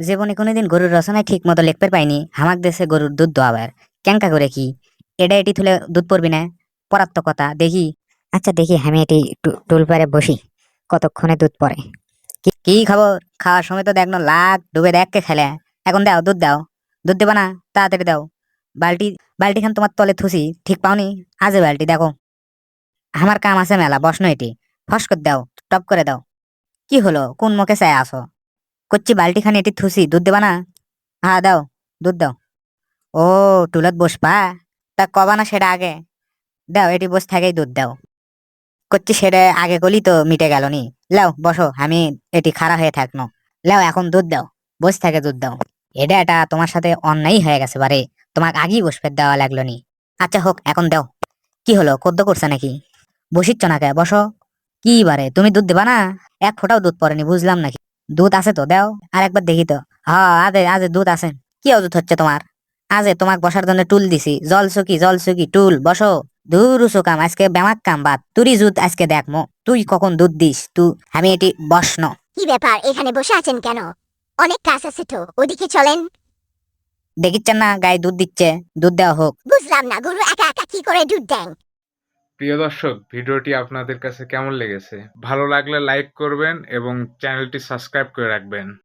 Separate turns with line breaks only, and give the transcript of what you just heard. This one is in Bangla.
জীবনে কোনোদিন গরুর রচনায় ঠিক মতো লিখতে পাইনি। হামাক দেশে গরুর দুধ দোয়াবার ক্যাঙ্কা করে কি? এটা এটি তুলে দুধ পড়বি না? পড়ার তো কথা, দেখি।
আচ্ছা দেখি, আমি এটি টুল পারে বসি। কতক্ষণে দুধ পড়ে?
কি- খবর? খাওয়ার সময় তো দেখনো লাগ ডুবে দেখকে খেলে। এখন দাও, দুধ দাও। দুধ দেবা না, তাড়াতাড়ি দাও। বালতি বালতি খান তোমার তলে থুসি, ঠিক পাওনি? আজে বালতি, দেখো। আমার কাম আছে মেলা, বসনো এটি। ফস করে, দাও, টপ করে দাও। কি হলো? কোন মুখে চাই আসো করছি বালতি খান এটি থুসি। দুধ দেবা না? হ্যাঁ দাও, দুধ দাও। ও, টুলত বসবা তা কবা না সেটা আগে। দাও, এটি বস থাকেই দুধ দাও। করছি সেটা আগে গলি তো মিটে গেল নি। লাও, বসো, আমি এটি খাড়া হয়ে থাকনো লাও, এখন দুধ দাও, বস থাকে দুধ দাও। এটা এটা তোমার সাথে অন্যায় হয়ে গেছে বারে। তোমাকে আগেই বসবে দেওয়া লাগল নি। আচ্ছা হোক, এখন দাও। কি হলো কদ্দ করছে নাকি? বসিচ্ছ না কে? বসো। কি বারে, তুমি দুধ দেবা না? এক ফোঁটাও দুধ পড়েনি, বুঝলাম নাকি? দুধ আছে তো দাও। আর একবার দেখি তো। হ্যাঁ আজে আজে দুধ আছে। কি অজুত হচ্ছে তোমার? আজে তোমাক বসার জন্য টুল দিছি। জল সুকি জল সুকি টুল বসো। দূর কাম আজকে ব্যামাক কাম বাদ। তুরি দুধ আজকে দেখমো তুই কখন দুধ দিস? তুই আমি এটি বসনো।
কি ব্যাপার? এখানে বসে আছেন কেন? অনেক কাজ আছে তো। ওদিকে চলেন।
দেখিচ্ছেন না গায়ে দুধ দিচ্ছে। দুধ দেওয়া হোক।
বুঝলাম না গরু একা একা কি করে দুধ দেন?
প্রিয় দর্শক, ভিডিওটি আপনাদের কাছে কেমন লেগেছে? ভালো লাগলে লাইক করবেন এবং চ্যানেলটি সাবস্ক্রাইব করে রাখবেন।